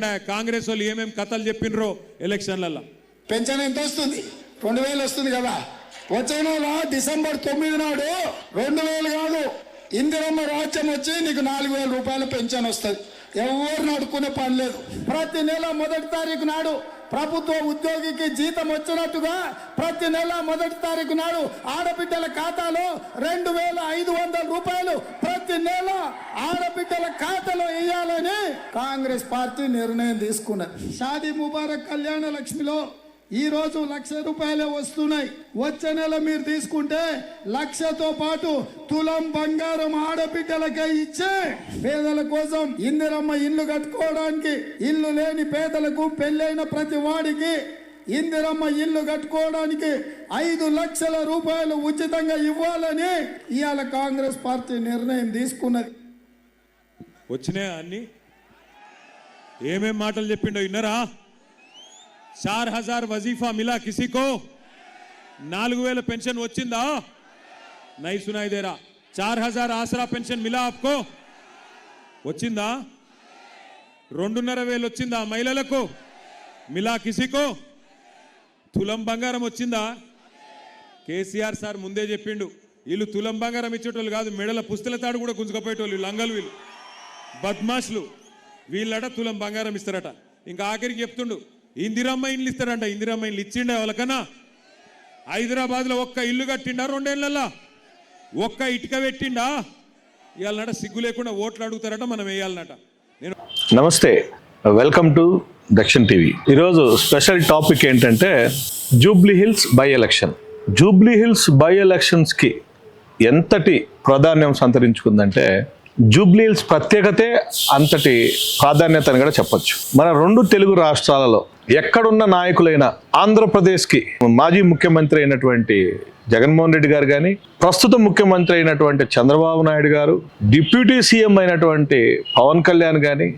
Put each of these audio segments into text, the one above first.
కాంగ్రెస్ వాళ్ళు ఏమేమి కథలు చెప్పిండ్రో ఎలక్షన్లలో పెన్షన్ ఎంత వస్తుంది? రెండు వేలు వస్తుంది కదా. వచ్చే నెల డిసెంబర్ తొమ్మిది నాడు రెండు వేలు కాదు. ఇందిరమ్మ రాజ్యం వచ్చి నీకు నాలుగు వేల రూపాయల పెన్షన్ వస్తుంది. ఎవరు నడుకునే పని లేదు. ప్రతి నెల మొదటి తారీఖు నాడు ప్రభుత్వ ఉద్యోగికి జీతం వచ్చినట్టుగా ప్రతి నెల మొదటి తారీఖు నాడు ఆడబిడ్డల ఖాతాలో రెండు వేల ఐదు వందల రూపాయలు ప్రతి నెల ఆడబిడ్డల ఖాతాలో వేయాలని కాంగ్రెస్ పార్టీ నిర్ణయం తీసుకున్నది. షాదీ ముబారక్ కళ్యాణ లక్ష్మిలో ఈరోజు లక్ష రూపాయలే వస్తున్నాయి. వచ్చే నెల మీరు తీసుకుంటే లక్షతో పాటు తులం బంగారం ఆడబిడ్డలకే ఇచ్చే పేదల కోసం ఇందిరమ్మ ఇల్లు కట్టుకోవడానికి ఇల్లు లేని పేదలకు పెళ్ళైన ప్రతి వాడికి ఇందిరమ్మ ఇల్లు కట్టుకోవడానికి ఐదు లక్షల రూపాయలు ఉచితంగా ఇవ్వాలని ఇవాళ కాంగ్రెస్ పార్టీ నిర్ణయం తీసుకున్నది. వచ్చినాయా అన్ని? ఏమేం మాటలు చెప్పిండో విన్నరా? చార్ హజార్ వజీఫా మిలా కిసికో నాలుగు వేల పెన్షన్ వచ్చిందా నై సునాయి చార్ హజార్ ఆసరా పెన్షన్ మిలా ఆప్కో వచ్చిందా రెండున్నర వేలు వచ్చిందా మహిళలకు మిలా కిసికో తులం బంగారం వచ్చిందా కేసీఆర్ సార్ ముందే చెప్పిండు వీళ్ళు తులం బంగారం ఇచ్చేటోళ్ళు కాదు మెడల పుస్తల తాడు కూడా గుంజుకపోయేటోళ్ళు లంగలు వీళ్ళు. బద్మాష్లు వీళ్ళట తులం బంగారం ఇస్తారట. ఇంకా ఆఖరికి చెప్తుండు ఇందిరమ్మ ఇండ్లు ఇస్తారంట. ఇందిరమ్మ ఇండ్లు ఇచ్చిండే వాళ్ళకన్నా హైదరాబాద్లో ఒక్క ఇల్లు కట్టిండా రెండేళ్ళల్లా ఒక్క ఇటుక పెట్టిండా? ఇవాళ సిగ్గు లేకుండా ఓట్లు అడుగుతారట మనం వేయాలన్నట. నేను నమస్తే. Welcome to Dakshin TV. ఈరోజు స్పెషల్ టాపిక్ ఏంటంటే Jubilee Hills by election. Jubilee Hills by ఎలక్షన్స్కి ఎంతటి ప్రాధాన్యం సంతరించుకుందంటే జూబ్లీల్స్ ప్రత్యేకతే అంతటి ప్రాధాన్యత అని కూడా చెప్పచ్చు. మన రెండు తెలుగు రాష్ట్రాలలో ఎక్కడున్న నాయకులైన ఆంధ్రప్రదేశ్కి మాజీ ముఖ్యమంత్రి అయినటువంటి జగన్మోహన్ రెడ్డి గారు కానీ ప్రస్తుత ముఖ్యమంత్రి అయినటువంటి చంద్రబాబు నాయుడు గారు డిప్యూటీ సీఎం అయినటువంటి పవన్ కళ్యాణ్ కానీ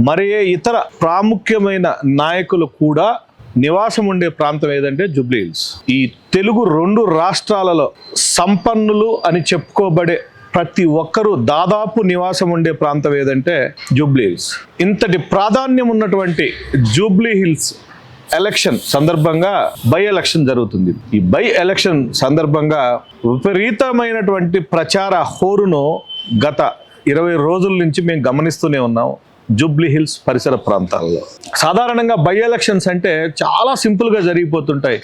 మరే ఇతర ప్రాముఖ్యమైన నాయకులు కూడా నివాసం ఉండే ప్రాంతం ఏదంటే జుబ్లీ హిల్స్ ఈ తెలుగు రెండు రాష్ట్రాలలో సంపన్నులు అని చెప్పుకోబడే ప్రతి ఒక్కరూ దాదాపు నివాసం ఉండే ప్రాంతం ఏదంటే జూబ్లీ హిల్స్. ఇంతటి ప్రాధాన్యం ఉన్నటువంటి జూబ్లీ హిల్స్ ఎలక్షన్ సందర్భంగా బై ఎలక్షన్ జరుగుతుంది. ఈ బై ఎలక్షన్ సందర్భంగా విపరీతమైనటువంటి ప్రచార హోరును గత ఇరవై రోజుల నుంచి మేము గమనిస్తూనే ఉన్నాం జూబ్లీ హిల్స్ పరిసర ప్రాంతాల్లో. సాధారణంగా బై ఎలక్షన్స్ అంటే చాలా సింపుల్గా జరిగిపోతుంటాయి.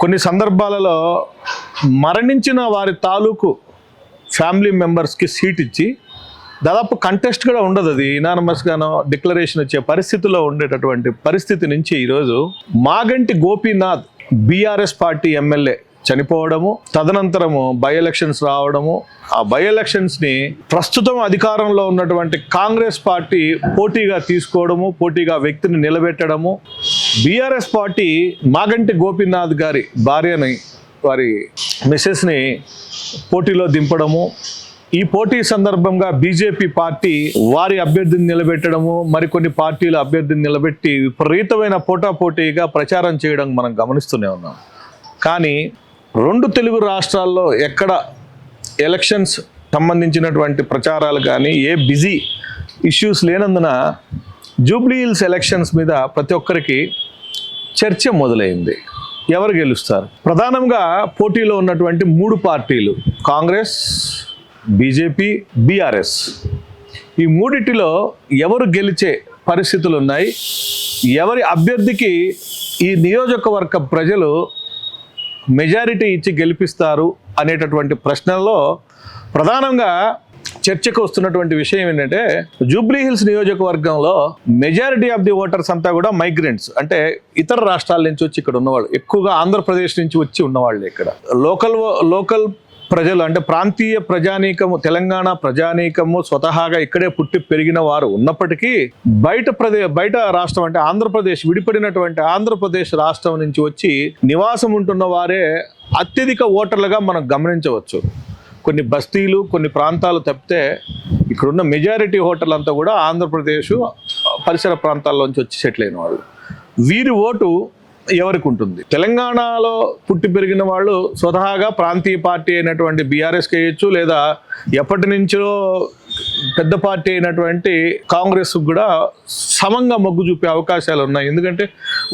కొన్ని సందర్భాలలో మరణించిన వారి తాలూకు ఫ్యామిలీ మెంబర్స్కి సీట్ ఇచ్చి దాదాపు కంటెస్ట్ కూడా ఉండదు అది. ఇనానమస్గానో డిక్లరేషన్ వచ్చే పరిస్థితిలో ఉండేటటువంటి పరిస్థితి నుంచి ఈరోజు Maganti Gopinath BRS party MLA చనిపోవడము తదనంతరము బై ఎలక్షన్స్ రావడము ఆ బై ఎలక్షన్స్ని ప్రస్తుతం అధికారంలో ఉన్నటువంటి కాంగ్రెస్ పార్టీ పోటీగా తీసుకోవడము పోటీగా వ్యక్తిని నిలబెట్టడము బీఆర్ఎస్ పార్టీ మాగంటి గోపీనాథ్ గారి భార్యని వారి మిస్సెస్ని పోటీలో దింపడము. ఈ పోటీ సందర్భంగా బీజేపీ పార్టీ వారి అభ్యర్థిని నిలబెట్టడము మరికొన్ని పార్టీల అభ్యర్థిని నిలబెట్టి విపరీతమైన పోటాపోటీగా ప్రచారం చేయడం మనం గమనిస్తూనే ఉన్నాం. కానీ రెండు తెలుగు రాష్ట్రాల్లో ఎక్కడ ఎలక్షన్స్ సంబంధించినటువంటి ప్రచారాలు కానీ ఏ బిజీ ఇష్యూస్ లేనందున జూబ్లీ హిల్స్ ఎలక్షన్స్ మీద ప్రతి ఒక్కరికి చర్చ మొదలైంది. ఎవరు గెలుస్తారు? ప్రధానంగా పోటీలో ఉన్నటువంటి మూడు పార్టీలు కాంగ్రెస్ బీజేపీ బీఆర్ఎస్. ఈ మూడిటిలో ఎవరు గెలిచే పరిస్థితులు ఉన్నాయి? ఎవరి అభ్యర్థికి ఈ నియోజకవర్గ ప్రజలు మెజారిటీ ఇచ్చి గెలిపిస్తారు అనేటటువంటి ప్రశ్నల్లో ప్రధానంగా చర్చకు వస్తున్నటువంటి విషయం ఏంటంటే జూబ్లీ హిల్స్ నియోజకవర్గంలో మెజారిటీ ఆఫ్ ది ఓటర్స్ అంతా కూడా మైగ్రెంట్స్ అంటే ఇతర రాష్ట్రాల నుంచి వచ్చి ఇక్కడ ఉన్నవాళ్ళు. ఎక్కువగా ఆంధ్రప్రదేశ్ నుంచి వచ్చి ఉన్నవాళ్ళు ఇక్కడ. లోకల్ లోకల్ ప్రజలు అంటే ప్రాంతీయ ప్రజానీకము తెలంగాణ ప్రజానీకము స్వతహాగా ఇక్కడే పుట్టి పెరిగిన వారు ఉన్నప్పటికీ బయట ప్రదే బయట రాష్ట్రం అంటే ఆంధ్రప్రదేశ్ విడిపడినటువంటి ఆంధ్రప్రదేశ్ రాష్ట్రం నుంచి వచ్చి నివాసం ఉంటున్న వారే అత్యధిక ఓటర్లుగా మనం గమనించవచ్చు. కొన్ని బస్తీలు కొన్ని ప్రాంతాలు తప్పితే ఇక్కడున్న మెజారిటీ హోటల్ అంతా కూడా ఆంధ్రప్రదేశ్ పరిసర ప్రాంతాల్లోంచి వచ్చి సెటిల్ అయిన వాళ్ళు. వీరి ఓటు ఎవరికి ఉంటుంది? తెలంగాణలో పుట్టి పెరిగిన వాళ్ళు స్వతహాగా ప్రాంతీయ పార్టీ అయినటువంటి బీఆర్ఎస్ వేయచ్చు లేదా ఎప్పటి నుంచో పెద్ద పార్టీ అయినటువంటి కాంగ్రెస్ కూడా సమంగా మొగ్గు చూపే అవకాశాలు ఉన్నాయి. ఎందుకంటే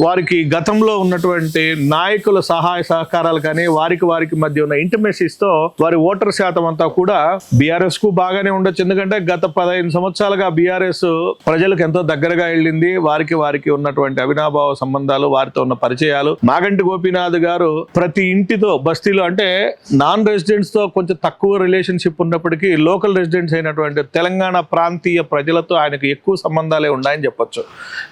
వారికి గతంలో ఉన్నటువంటి నాయకుల సహాయ సహకారాలు కానీ వారికి వారికి మధ్య ఉన్న ఇంటిమెసీస్తో వారి ఓటర్ శాతం అంతా కూడా బీఆర్ఎస్కు బాగానే ఉండొచ్చు. ఎందుకంటే గత పదహైదు సంవత్సరాలుగా బీఆర్ఎస్ ప్రజలకు ఎంతో దగ్గరగా వెళ్ళింది. వారికి వారికి ఉన్నటువంటి అవినాభావ సంబంధాలు వారితో ఉన్న పరిచయాలు. మాగంటి గోపీనాథ్ గారు ప్రతి ఇంటితో బస్తీలో అంటే నాన్ రెసిడెంట్స్తో కొంచెం తక్కువ రిలేషన్షిప్ ఉన్నప్పటికీ లోకల్ రెసిడెంట్స్ అయినటువంటి తెలంగాణ ప్రాంతీయ ప్రజలతో ఆయనకు ఎక్కువ సంబంధాలే ఉన్నాయని చెప్పొచ్చు.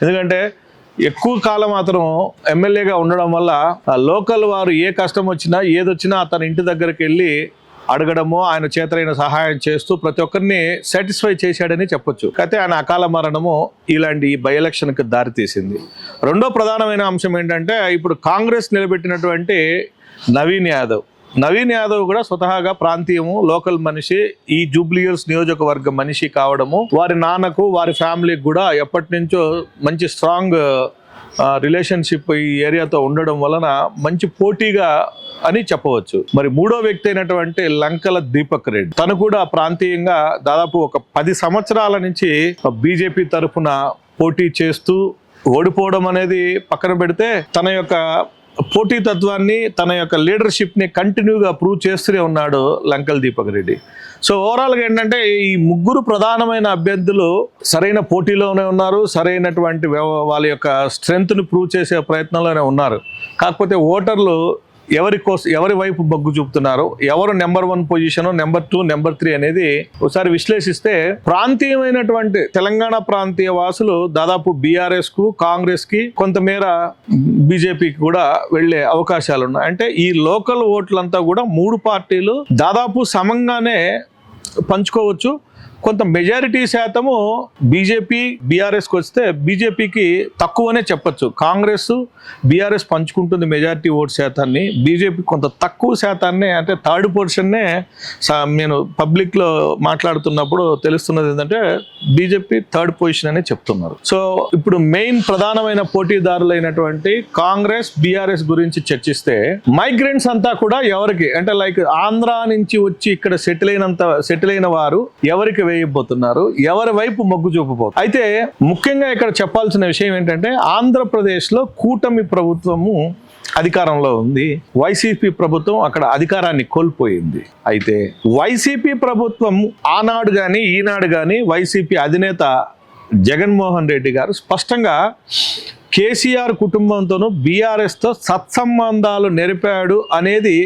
ఎందుకంటే ఎక్కువ కాలం మాత్రం ఎమ్మెల్యేగా ఉండడం వల్ల ఆ లోకల్ వారు ఏ కష్టం వచ్చినా ఏదొచ్చినా అతని ఇంటి దగ్గరికి వెళ్ళి అడగడము ఆయన చేతలైన సహాయం చేస్తూ ప్రతి ఒక్కరిని సాటిస్ఫై చేశాడని చెప్పొచ్చు. అయితే ఆయన అకాల మరణము ఇలాంటి బై ఎలక్షన్కి దారితీసింది. రెండో ప్రధానమైన అంశం ఏంటంటే ఇప్పుడు కాంగ్రెస్ నిలబెట్టినటువంటి నవీన్ యాదవ్. నవీన్ యాదవ్ కూడా స్వతహాగా ప్రాంతీయము లోకల్ మనిషి ఈ జూబ్లియర్స్ నియోజకవర్గ మనిషి కావడము వారి నాన్నకు వారి ఫ్యామిలీకి కూడా ఎప్పటి నుంచో మంచి స్ట్రాంగ్ రిలేషన్షిప్ ఈ ఏరియాతో ఉండడం వలన మంచి పోటీగా అని చెప్పవచ్చు. మరి మూడో వ్యక్తి అయినటువంటి లంకల దీపక్ రెడ్డి. తను కూడా ప్రాంతీయంగా దాదాపు ఒక పది సంవత్సరాల నుంచి బీజేపీ తరఫున పోటీ చేస్తూ ఓడిపోవడం అనేది పక్కన పెడితే తన యొక్క పోటీతత్వాన్ని తన యొక్క లీడర్షిప్ని కంటిన్యూగా ప్రూవ్ చేస్తూనే ఉన్నాడు లంకల్ దీపక్ రెడ్డి. సో ఓవరాల్గా ఏంటంటే ఈ ముగ్గురు ప్రధానమైన అభ్యర్థులు సరైన పోటీలోనే ఉన్నారు సరైనటువంటి వ్యవ- వాళ్ళ యొక్క స్ట్రెంగ్త్ని ప్రూవ్ చేసే ప్రయత్నంలోనే ఉన్నారు. కాకపోతే ఓటర్లు ఎవరి కోసం ఎవరి వైపు బగ్గు చూపుతున్నారో ఎవరు number one position number two number three అనేది ఒకసారి విశ్లేషిస్తే ప్రాంతీయమైనటువంటి తెలంగాణ ప్రాంతీయ వాసులు దాదాపు బీఆర్ఎస్కు కాంగ్రెస్కి కొంతమేర బీజేపీకి కూడా వెళ్ళే అవకాశాలు ఉన్నాయి అంటే ఈ లోకల్ ఓట్లంతా కూడా మూడు పార్టీలు దాదాపు సమంగానే పంచుకోవచ్చు. కొంత మెజారిటీ శాతము బీజేపీ బీఆర్ఎస్కి వస్తే బీజేపీకి తక్కువనే చెప్పచ్చు. కాంగ్రెస్ బీఆర్ఎస్ పంచుకుంటుంది మెజారిటీ ఓట్ శాతాన్ని. బీజేపీ కొంత తక్కువ శాతాన్ని అంటే థర్డ్ పొజిషన్నే నేను పబ్లిక్లో మాట్లాడుతున్నప్పుడు తెలుస్తున్నది ఏంటంటే బీజేపీ థర్డ్ పొజిషన్ అని చెప్తున్నారు. సో ఇప్పుడు మెయిన్ ప్రధానమైన పోటీదారులైనటువంటి కాంగ్రెస్ బీఆర్ఎస్ గురించి చర్చిస్తే మైగ్రెంట్స్ అంతా కూడా ఎవరికి? అంటే లైక్ ఆంధ్ర నుంచి వచ్చి ఇక్కడ సెటిల్ అయినంత సెటిల్ అయిన వారు ఎవరికి వేయబోతున్నారు. ఎవరి వైపు మొగ్గు చూపబోతున్నారు అయితే ముఖ్యంగా ఇక్కడ చెప్పాల్సిన విషయం ఏంటంటే ఆంధ్రప్రదేశ్లో కూటమి ప్రభుత్వము అధికారంలో ఉంది. వైసీపీ ప్రభుత్వం అక్కడ అధికారాన్ని కోల్పోయింది. అయితే వైసీపీ ప్రభుత్వం ఆనాడు కానీ ఈనాడు కానీ వైసీపీ అధినేత జగన్మోహన్ రెడ్డి గారు స్పష్టంగా కేసీఆర్ కుటుంబంతోనూ బీఆర్ఎస్తో సత్సంబంధాలు నెరిపాడు అనేది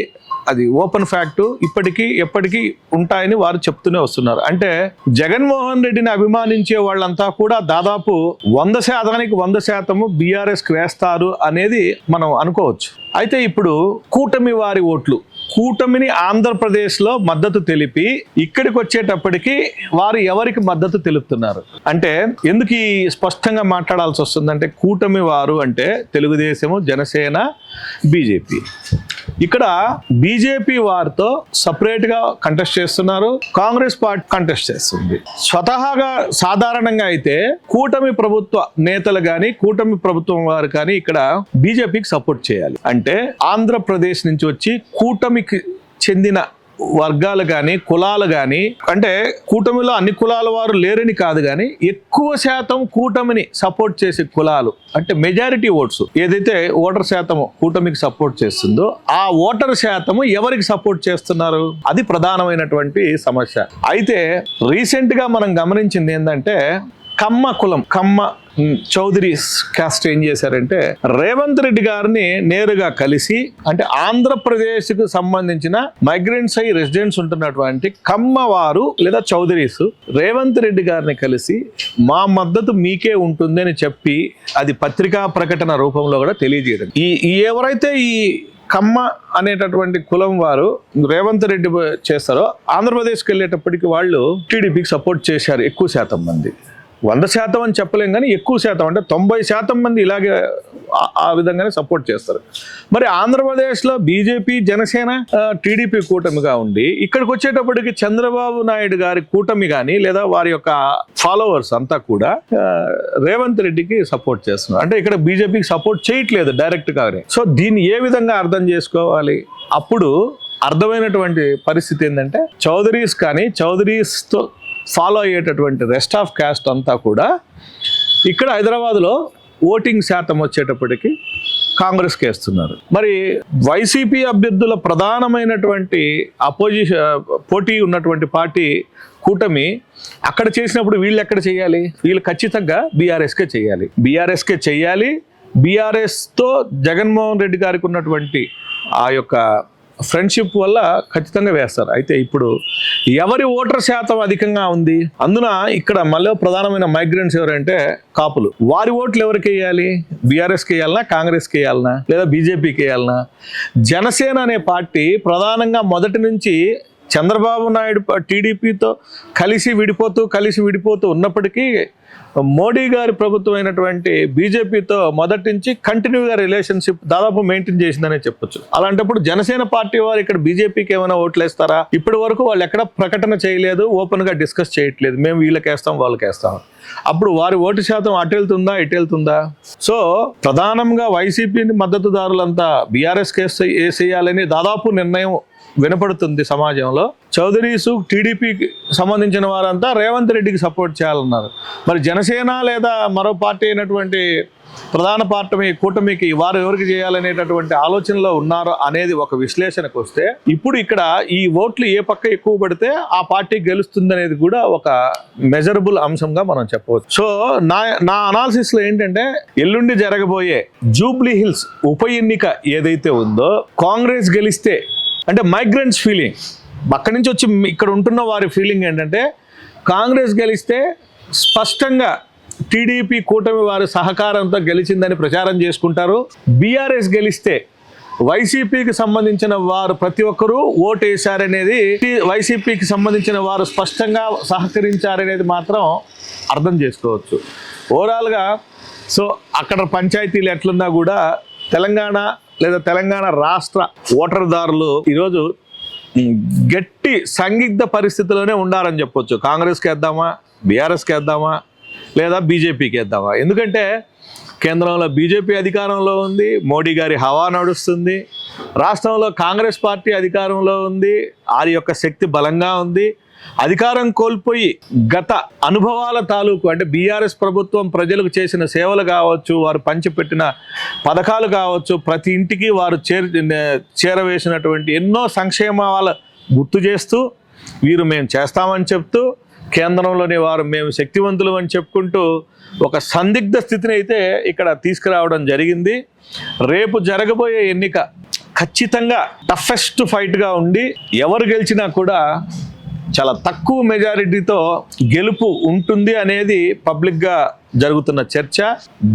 అది ఓపెన్ ఫ్యాక్ట్ ఇప్పటికీ ఎప్పటికీ ఉంటాయని వారు చెప్తూనే వస్తున్నారు. అంటే జగన్మోహన్ రెడ్డిని అభిమానించే వాళ్ళంతా కూడా దాదాపు వంద శాతానికి వంద శాతము బీఆర్ఎస్కి వేస్తారు అనేది మనం అనుకోవచ్చు. అయితే ఇప్పుడు కూటమి వారి ఓట్లు కూటమిని ఆంధ్రప్రదేశ్లో మద్దతు తెలిపి ఇక్కడికి వచ్చేటప్పటికి వారు ఎవరికి మద్దతు తెలుపుతున్నారు? అంటే ఎందుకు ఈ స్పష్టంగా మాట్లాడాల్సి వస్తుందంటే కూటమి వారు అంటే తెలుగుదేశము జనసేన బీజేపీ. ఇక్కడ బీజేపీ వారితో సపరేట్గా కంటెస్ట్ చేస్తున్నారు. కాంగ్రెస్ పార్టీ కంటెస్ట్ చేస్తుంది. స్వతహాగా సాధారణంగా అయితే కూటమి ప్రభుత్వ నేతలు కానీ కూటమి ప్రభుత్వం వారు కానీ ఇక్కడ బీజేపీకి సపోర్ట్ చేయాలి. అంటే ఆంధ్రప్రదేశ్ నుంచి వచ్చి కూటమికి చెందిన వర్గాలు కానీ కులాలు కానీ అంటే కూటమిలో అన్ని కులాల వారు లేరని కాదు కానీ ఎక్కువ శాతం కూటమిని సపోర్ట్ చేసే కులాలు అంటే మెజారిటీ ఓట్స్ ఏదైతే ఓటర్ శాతము కూటమికి సపోర్ట్ చేస్తుందో ఆ ఓటర్ శాతము ఎవరికి సపోర్ట్ చేస్తున్నారు? అది ప్రధానమైనటువంటి సమస్య. అయితే రీసెంట్గా మనం గమనించింది ఏంటంటే కమ్మ కులం కమ్మ చౌదరి చౌదరీస్ కాస్ట్ ఏం చేశారంటే రేవంత్ రెడ్డి గారిని నేరుగా కలిసి అంటే ఆంధ్రప్రదేశ్కు సంబంధించిన మైగ్రెంట్స్ అయి రెసిడెంట్స్ ఉంటున్నటువంటి కమ్మవారు లేదా చౌదరీస్ రేవంత్ రెడ్డి గారిని కలిసి మా మద్దతు మీకే ఉంటుంది అని చెప్పి అది పత్రికా ప్రకటన రూపంలో కూడా తెలియజేయడం. ఈ ఎవరైతే ఈ కమ్మ అనేటటువంటి కులం వారు రేవంత్ రెడ్డి చేస్తారో ఆంధ్రప్రదేశ్కి వెళ్ళేటప్పటికి వాళ్ళు టీడీపీకి సపోర్ట్ చేశారు ఎక్కువ శాతం మంది. వంద శాతం అని చెప్పలేం కానీ ఎక్కువ శాతం అంటే తొంభై శాతం మంది ఇలాగే ఆ- విధంగానే సపోర్ట్ చేస్తారు. మరి ఆంధ్రప్రదేశ్లో బీజేపీ జనసేన టీడీపీ కూటమిగా ఉండి ఇక్కడికి వచ్చేటప్పటికి చంద్రబాబు నాయుడు గారి కూటమి కానీ లేదా వారి యొక్క ఫాలోవర్స్ అంతా కూడా రేవంత్ రెడ్డికి సపోర్ట్ చేస్తున్నారు. అంటే ఇక్కడ బీజేపీకి సపోర్ట్ చేయట్లేదు డైరెక్ట్గా సో దీన్ని ఏ విధంగా అర్థం చేసుకోవాలి? అప్పుడు అర్థమైనటువంటి పరిస్థితి ఏంటంటే చౌదరీస్ కానీ చౌదరీస్తో ఫాలో అయ్యేటటువంటి రెస్ట్ ఆఫ్ క్యాస్ట్ అంతా కూడా ఇక్కడ హైదరాబాద్లో ఓటింగ్ శాతం వచ్చేటప్పటికి కాంగ్రెస్కి వేస్తున్నారు. మరి వైసీపీ అభ్యర్థుల ప్రధానమైనటువంటి అపోజిషన్ పోటీ ఉన్నటువంటి పార్టీ కూటమి అక్కడ చేసినప్పుడు వీళ్ళు ఎక్కడ చేయాలి? వీళ్ళు ఖచ్చితంగా బీఆర్ఎస్కే చేయాలి. బీఆర్ఎస్కే చేయాలి. బీఆర్ఎస్తో జగన్మోహన్ రెడ్డి గారికి ఉన్నటువంటి ఆ యొక్క ఫ్రెండ్షిప్ వల్ల ఖచ్చితంగా వేస్తారు. అయితే ఇప్పుడు ఎవరి ఓటర్ శాతం అధికంగా ఉంది? అందున ఇక్కడ మళ్ళీ ప్రధానమైన మైగ్రెంట్స్ ఎవరంటే కాపులు. వారి ఓట్లు ఎవరికి వేయాలి? బీఆర్ఎస్కి వేయాలనా? కాంగ్రెస్కి వేయాలనా? లేదా బీజేపీకి వేయాలనా? జనసేన అనే పార్టీ ప్రధానంగా మొదటి నుంచి చంద్రబాబు నాయుడు టీడీపీతో కలిసి విడిపోతూ కలిసి విడిపోతూ ఉన్నప్పటికీ మోడీ గారి ప్రభుత్వం అయినటువంటి బీజేపీతో మొదటి నుంచి కంటిన్యూగా రిలేషన్షిప్ దాదాపు మెయింటైన్ చేసిందనే చెప్పొచ్చు. అలాంటప్పుడు జనసేన పార్టీ వారు ఇక్కడ బీజేపీకి ఏమైనా ఓట్లు వేస్తారా ఇప్పటి వరకు వాళ్ళు ఎక్కడ ప్రకటన చేయలేదు ఓపెన్గా డిస్కస్ చేయట్లేదు. మేము వీళ్ళకి వేస్తాం వాళ్ళకి వేస్తాం అప్పుడు వారి ఓటు శాతం అటు వెళ్తుందా ఇటు వెళ్తుందా? సో ప్రధానంగా వైసీపీని మద్దతుదారులంతా బీఆర్ఎస్ కేసు వేసేయాలని దాదాపు నిర్ణయం వినపడుతుంది సమాజంలో. చౌదరీసు టీడీపీకి సంబంధించిన వారంతా రేవంత్ రెడ్డికి సపోర్ట్ చేయాలన్నారు. మరి జనసేన లేదా మరో పార్టీ అయినటువంటి ప్రధాన పార్టీ కూటమికి వారు ఎవరికి చేయాలనేటటువంటి ఆలోచనలో ఉన్నారు అనేది ఒక విశ్లేషణకు వస్తే ఇప్పుడు ఇక్కడ ఈ ఓట్లు ఏ పక్క ఎక్కువ పడితే ఆ పార్టీ గెలుస్తుంది అనేది కూడా ఒక మెజరబుల్ అంశంగా మనం చెప్పవచ్చు. సో నా నా అనాలిసిస్లో ఏంటంటే ఎల్లుండి జరగబోయే జూబ్లీ హిల్స్ ఉప ఎన్నిక ఏదైతే ఉందో కాంగ్రెస్ గెలిస్తే అంటే మైగ్రెంట్స్ ఫీలింగ్ అక్కడి నుంచి వచ్చి ఇక్కడ ఉంటున్న వారి ఫీలింగ్ ఏంటంటే కాంగ్రెస్ గెలిస్తే స్పష్టంగా టీడీపీ కూటమి వారి సహకారంతో గెలిచిందని ప్రచారం చేసుకుంటారు. బీఆర్ఎస్ గెలిస్తే వైసీపీకి సంబంధించిన వారు ప్రతి ఒక్కరూ ఓటు వేశారనేది వైసీపీకి సంబంధించిన వారు స్పష్టంగా సహకరించారనేది మాత్రం అర్థం చేసుకోవచ్చు. ఓవరాల్గా సో అక్కడ పంచాయతీలు ఎట్లున్నా కూడా తెలంగాణ లేదా తెలంగాణ రాష్ట్ర ఓటర్దారులు ఈరోజు గట్టి సందిగ్ధ పరిస్థితిలోనే ఉండాలని చెప్పొచ్చు. కాంగ్రెస్కి వేద్దామా? బీఆర్ఎస్కి వేద్దామా? లేదా బీజేపీకి వేద్దామా? ఎందుకంటే కేంద్రంలో బీజేపీ అధికారంలో ఉంది మోడీ గారి హవా నడుస్తుంది రాష్ట్రంలో కాంగ్రెస్ పార్టీ అధికారంలో ఉంది వారి యొక్క శక్తి బలంగా ఉంది. అధికారం కోల్పోయి గత అనుభవాల తాలూకు అంటే బీఆర్ఎస్ ప్రభుత్వం ప్రజలకు చేసిన సేవలు కావచ్చు వారు పంచిపెట్టిన పథకాలు కావచ్చు ప్రతి ఇంటికి వారు చేర చేరవేసినటువంటి ఎన్నో సంక్షేమాల గుర్తు చేస్తూ వీరు మేము చేస్తామని చెప్తూ కేంద్రంలోని వారు మేము శక్తివంతులు అని చెప్పుకుంటూ ఒక సందిగ్ధ స్థితిని అయితే ఇక్కడ తీసుకురావడం జరిగింది. రేపు జరగబోయే ఎన్నిక ఖచ్చితంగా టఫెస్ట్ ఫైట్గా ఉండి ఎవరు గెలిచినా కూడా చాలా తక్కువ మెజారిటీతో గెలుపు ఉంటుంది అనేది పబ్లిక్గా జరుగుతున్న చర్చ.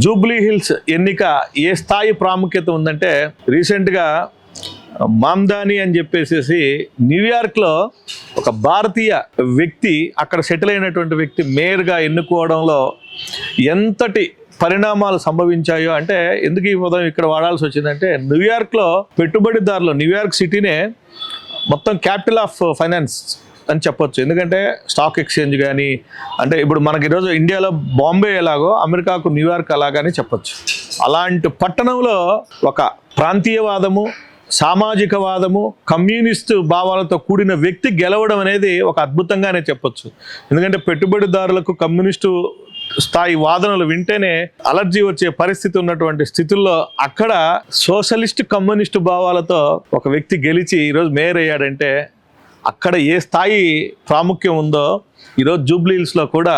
జూబ్లీ హిల్స్ ఎన్నిక ఏ స్థాయి ప్రాముఖ్యత ఉందంటే రీసెంట్గా మామ్దాని అని చెప్పేసి న్యూయార్క్లో ఒక భారతీయ వ్యక్తి అక్కడ సెటిల్ అయినటువంటి వ్యక్తి మేయర్గా ఎన్నుకోవడంలో ఎంతటి పరిణామాలు సంభవించాయో అంటే ఎందుకు ఈ పదం ఇక్కడ వాడాల్సి వచ్చిందంటే న్యూయార్క్లో పెట్టుబడిదారులు న్యూయార్క్ సిటీనే మొత్తం క్యాపిటల్ ఆఫ్ ఫైనాన్స్ అని చెప్పొచ్చు. ఎందుకంటే స్టాక్ ఎక్స్చేంజ్ కానీ అంటే ఇప్పుడు మనకి ఈరోజు ఇండియాలో బాంబే ఎలాగో అమెరికాకు న్యూయార్క్ అలాగని చెప్పొచ్చు. అలాంటి పట్టణంలో ఒక ప్రాంతీయవాదము సామాజికవాదము కమ్యూనిస్టు భావాలతో కూడిన వ్యక్తి గెలవడం అనేది ఒక అద్భుతంగానే చెప్పొచ్చు. ఎందుకంటే పెట్టుబడిదారులకు కమ్యూనిస్టు స్థాయి వాదనలు వింటేనే అలర్జీ వచ్చే పరిస్థితి ఉన్నటువంటి స్థితుల్లో అక్కడ సోషలిస్ట్ కమ్యూనిస్టు భావాలతో ఒక వ్యక్తి గెలిచి ఈరోజు మేయర్ అయ్యాడంటే అక్కడ ఏ స్థాయి ప్రాముఖ్యం ఉందో ఈరోజు జూబ్లీహిల్స్లో కూడా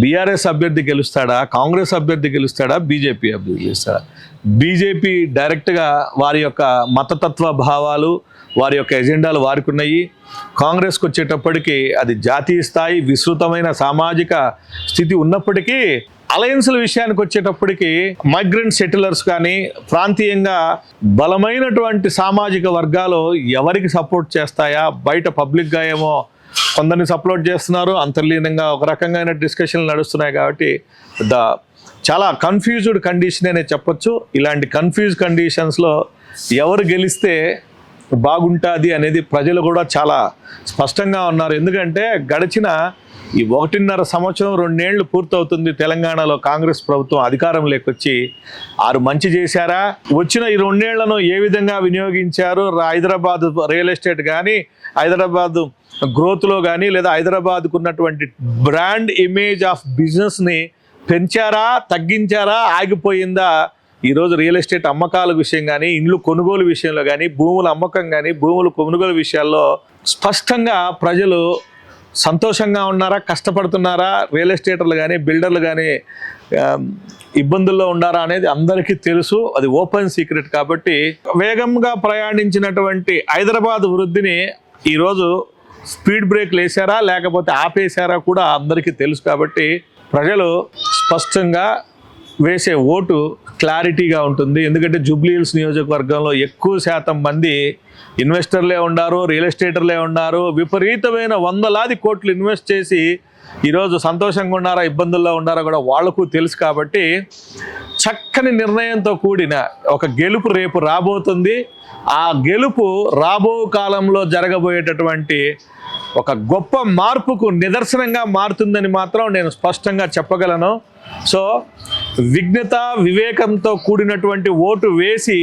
బీఆర్ఎస్ అభ్యర్థి గెలుస్తాడా కాంగ్రెస్ అభ్యర్థి గెలుస్తాడా బీజేపీ అభ్యర్థి గెలుస్తాడా? బీజేపీ డైరెక్ట్గా వారి యొక్క మతతత్వ భావాలు వారి యొక్క ఎజెండాలు వారికి ఉన్నాయి. కాంగ్రెస్కి వచ్చేటప్పటికి అది జాతీయ స్థాయి విస్తృతమైన సామాజిక స్థితి ఉన్నప్పటికీ అలయన్స్ల విషయానికి వచ్చేటప్పటికి మైగ్రెంట్ సెటిలర్స్ కానీ ప్రాంతీయంగా బలమైనటువంటి సామాజిక వర్గాలు ఎవరికి సపోర్ట్ చేస్తాయా? బయట పబ్లిక్గా ఏమో కొందరిని సపోర్ట్ చేస్తున్నారు. అంతర్లీనంగా ఒక రకంగా డిస్కషన్లు నడుస్తున్నాయి కాబట్టి ద చాలా కన్ఫ్యూజ్డ్ కండిషన్ అనే చెప్పొచ్చు. ఇలాంటి కన్ఫ్యూజ్ కండిషన్స్లో ఎవరు గెలిస్తే బాగుంటుంది అనేది ప్రజలు కూడా చాలా స్పష్టంగా ఉన్నారు. ఎందుకంటే గడిచిన ఈ ఒకటిన్నర సంవత్సరం రెండేళ్ళు పూర్తవుతుంది తెలంగాణలో కాంగ్రెస్ ప్రభుత్వం అధికారం లేకొచ్చి. ఆరు మంచి చేశారా? వచ్చిన ఈ రెండేళ్ళను ఏ విధంగా వినియోగించారు? హైదరాబాద్ రియల్ ఎస్టేట్ కానీ హైదరాబాద్ గ్రోత్లో కానీ లేదా హైదరాబాద్కు ఉన్నటువంటి బ్రాండ్ ఇమేజ్ ఆఫ్ బిజినెస్ని పెంచారా? తగ్గించారా? ఆగిపోయిందా? ఈరోజు రియల్ ఎస్టేట్ అమ్మకాల విషయం కానీ ఇండ్లు కొనుగోలు విషయంలో కానీ భూముల అమ్మకం కానీ భూముల కొనుగోలు విషయాల్లో స్పష్టంగా ప్రజలు సంతోషంగా ఉన్నారా? కష్టపడుతున్నారా? రియల్ ఎస్టేటర్లు కానీ బిల్డర్లు కానీ ఇబ్బందుల్లో ఉన్నారా అనేది అందరికీ తెలుసు. అది ఓపెన్ సీక్రెట్ కాబట్టి వేగంగా ప్రయాణించినటువంటి హైదరాబాద్ వృద్ధిని ఈరోజు స్పీడ్ బ్రేక్లు వేసారా లేకపోతే ఆపేశారా కూడా అందరికీ తెలుసు కాబట్టి ప్రజలు స్పష్టంగా వేసే ఓటు క్లారిటీగా ఉంటుంది. ఎందుకంటే జూబ్లీహిల్స్ నియోజకవర్గంలో ఎక్కువ శాతం మంది ఇన్వెస్టర్లే ఉన్నారు రియల్ ఎస్టేటర్లే ఉన్నారు. విపరీతమైన వందలాది కోట్లు ఇన్వెస్ట్ చేసి ఈరోజు సంతోషంగా ఉన్నారా ఇబ్బందుల్లో ఉన్నారా కూడా వాళ్ళకు తెలుసు కాబట్టి చక్కని నిర్ణయంతో కూడిన ఒక గెలుపు రేపు రాబోతుంది. ఆ గెలుపు రాబో కాలంలో జరగబోయేటటువంటి ఒక గొప్ప మార్పుకు నిదర్శనంగా మారుతుందని మాత్రం నేను స్పష్టంగా చెప్పగలను. సో విఘ్నత వివేకంతో కూడినటువంటి ఓటు వేసి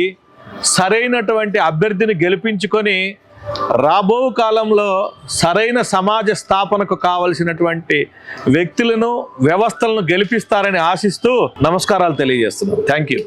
సరైనటువంటి అభ్యర్థిని గెలిపించుకొని రాబో కాలంలో సరైన సమాజ స్థాపనకు కావలసినటువంటి వ్యక్తులను వ్యవస్థలను గెలిపిస్తారని ఆశిస్తూ నమస్కారాలు తెలియజేస్తున్నాను థ్యాంక్ యూ